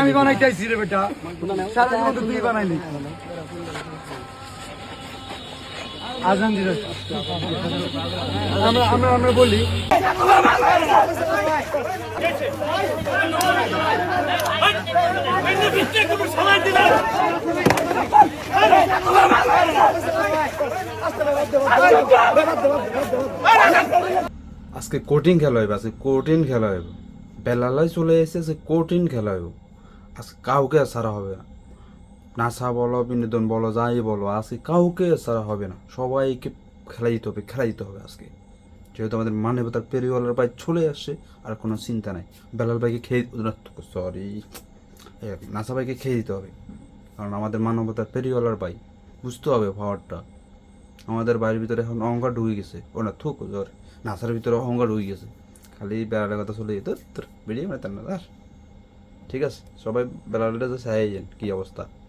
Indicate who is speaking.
Speaker 1: আমি বানাইতেছি রে বেটা সারা জীবন বানাইলি আজান দিল আমরা আমরা আমরা বলি
Speaker 2: আজকে কঠিন খেলা হইবে, আজকে কঠিন খেলা হইব। বেলালাই চলে এসে আজকে কঠিন খেলা হইব। আজকে কাউকে ছাড়া হবে না। নাসা বলো, বিনোদন বলো, যাই বলো, আজকে কাউকে ছাড়া হবে না। সবাইকে খেলা দিতে হবে খেলা দিতে হবে আজকে। যেহেতু আমাদের মানবতার পেরিওয়ালার ভাই চলে আসছে, আর কোনো চিন্তা নাই। বেলাল ভাইকে খেয়ে সরি নাসা ভাইকে খেয়ে দিতে হবে। কারণ আমাদের মানবতার পেরিওয়ালার ভাই, বুঝতে হবে পাওয়ারটা আমাদের বাড়ির ভিতরে এখন অহংকার ঢুকে গেছে। ও না, থুক, জ্বর। নাসার ভিতরে অহংকার ঢুকে গেছে। খালি বেড়ালের কথা চলে যেত, তোর বেরিয়ে মানে তার না ঠিক আছে, সবাই বেড়ালটা যে সাহায্য কি অবস্থা?